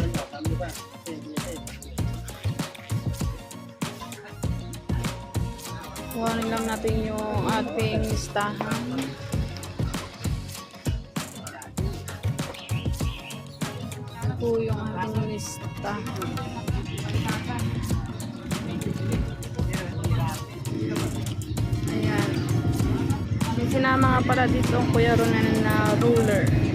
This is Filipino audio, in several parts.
Hindi pa rin ako. Ano ba? Sige, sige. Kuhanin lang natin yung ating listahan. Ito yung ating listahan. Ayan. Sinama nga pala dito ang Kuya Ronan na ruler.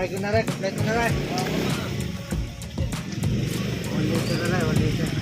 Sasakay ko na rin. Kompleto na rin. One liter na rin. One liter.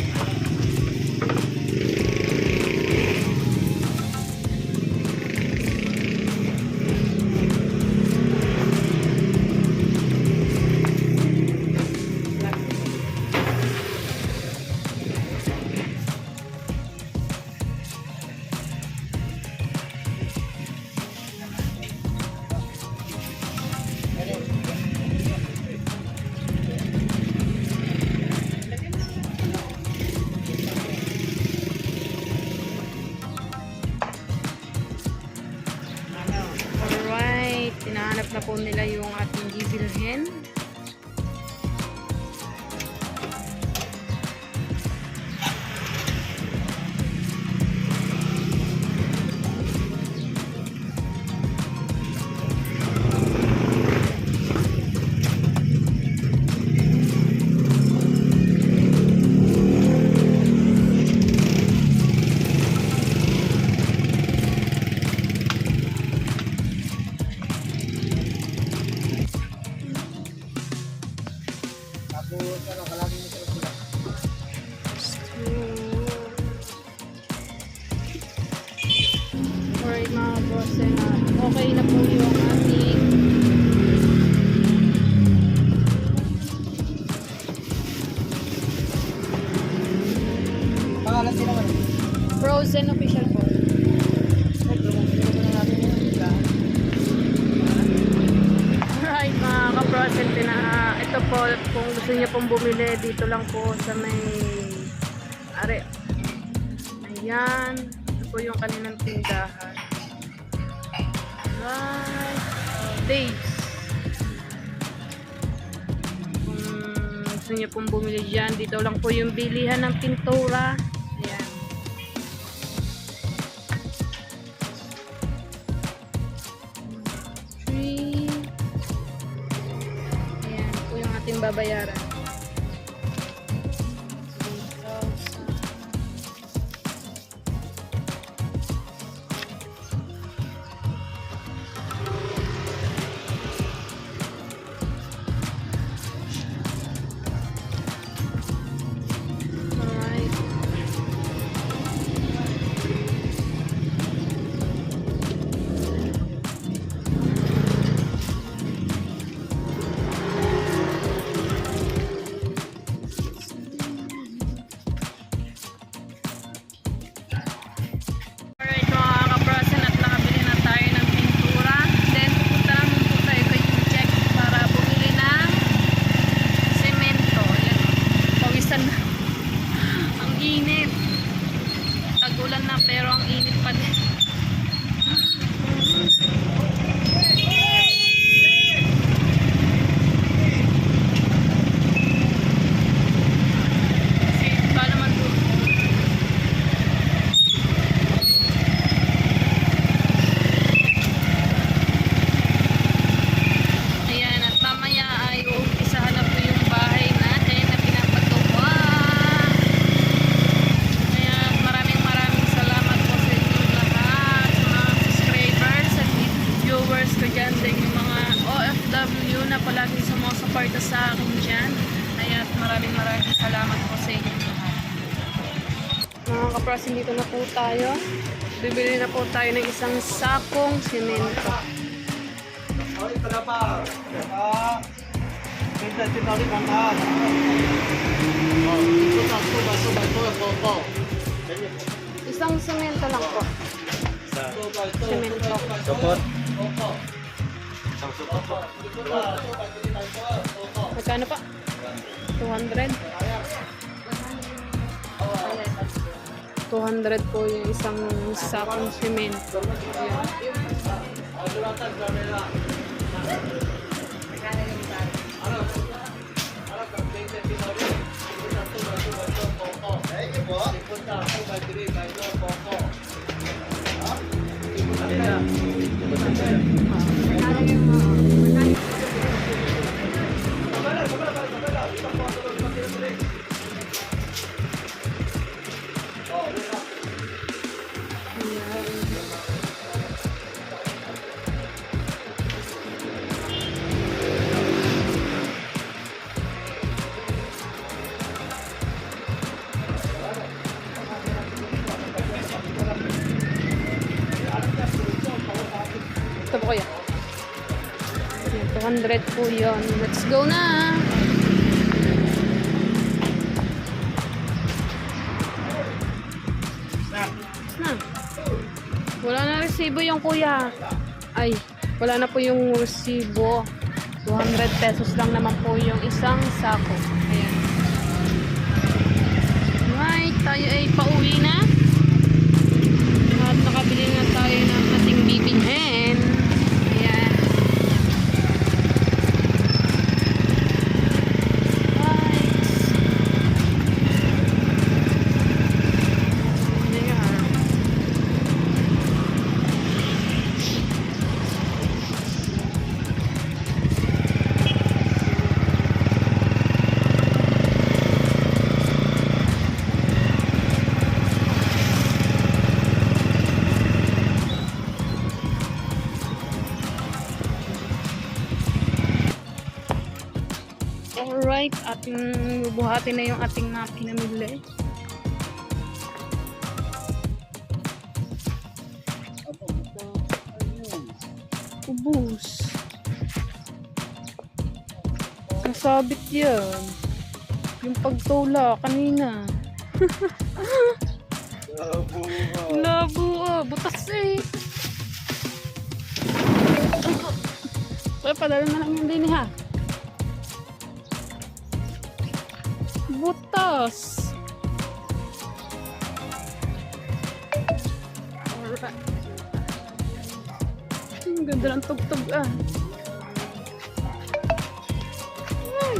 Okay na po yung po kung gusto niyo pong bumili dito lang po sa may are. Ayan, ito po yung kanilang tindahan. Alright, days. Kung gusto niyo pong bumili dyan, dito lang po yung bilihan ng pintura. Babayaran. Sumusuporta sa akin dyan. Kaya maraming maraming salamat po sa inyo. Mga kaprasin, dito na po tayo. Bibili na po tayo ng isang sakong simento. Ay, kenapa? Ah, kita kita ni mana? Oh, itu satu batu batu koko. Isang simento lang po. Batu. Simento. Sopot. Magkano pa? 200? 200 po yung isang sakong. Ayan. Ayan. 200 po yun. Let's go na! Na. Wala na resibo yung kuya. Ay, wala na po yung resibo. 200 pesos lang naman po yung isang sako. Ayan. Right, tayo ay pauwi na. Alright, ating bubuhatin na yung ating mga pinamili. Ubus. Kasabit yan. Yung pagtula kanina. Labo ah, butas eh. Kaya padala na lang yung din ha. Butas. Alright. Ang ganda ng tugtog ah. Ay.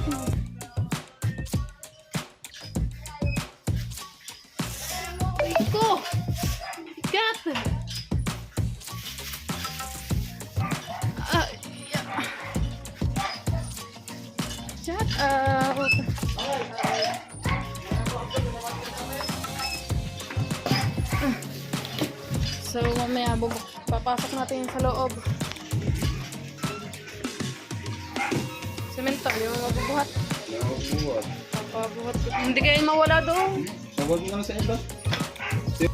Iko! Bigat! Ah, yeah. Shut! So, mamaya bubuk papasok natin sa loob. Semento, yung mabubuhat. Papabuhat. Hindi kayo mawala doon. Mo lang sa iba.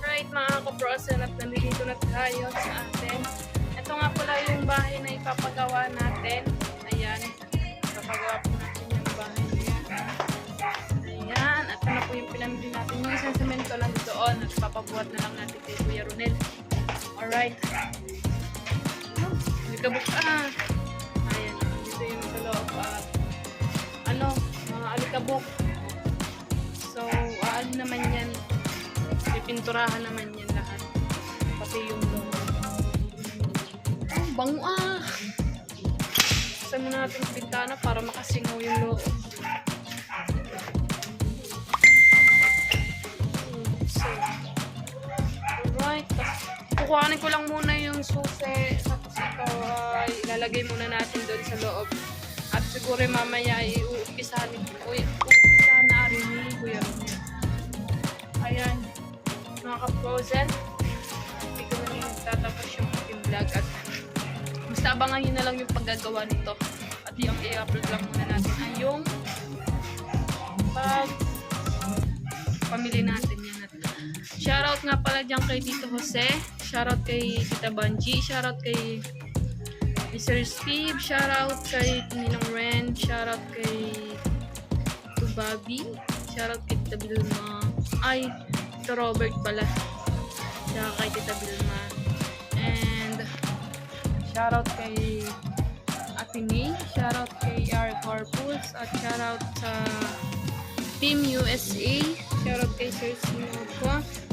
Right mga kaprosen at nandito na tayo sa atin. Ito nga pala yung bahay na ipapagawa natin. Ayan. Ipapagawa po natin yung bahay na yan. Ayan. At ano po yung pinamili natin. Yung isang semento lang doon. At papabuhat na lang natin kay Kuya Ronel. Alright. Alikabok ah. Ayan. Dito yung sa loob. ah, ano? Mga alikabok. So, aali naman yan. Pipinturahan naman yan lahat. Pati yung loob. Oh, bango ah! Buksan muna natin yung bintana para makasingaw yung loob. Kukuhanin ko lang muna yung susi. Tapos ito ay ilalagay muna natin doon sa loob. At siguro mamaya ay uumpisahan ni Uy, uumpisahan na rin ni Kuya Romel. Ayan, mga ka-frozen. Hindi ko yung aking vlog at basta abangan nyo na lang yung paggagawa nito. At At yung i-upload lang muna natin ay yung pag pamili natin yan. At shoutout nga pala dyan kay Tito Jose. Shoutout kay Tita Banji. Shoutout kay Mr. Steve. Shoutout kay Ninong Ren. Shoutout kay Tubabi. Shoutout kay Tita Vilma. Ay, Tito Robert pala. Tsaka kay Tita Vilma. And shoutout kay Ate May. Shoutout kay R. Corpus. At shoutout sa Team USA. Shoutout kay Sir Sinoco.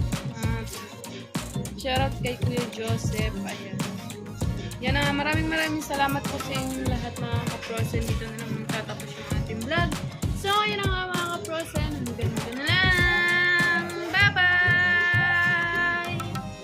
Shoutout kay Kuya Joseph. Ayan. Yan na, maraming maraming salamat po sa inyong lahat mga kaprosen. Dito na naman tatapos yung ating vlog. So, yun na nga mga kaprosen. Hanggang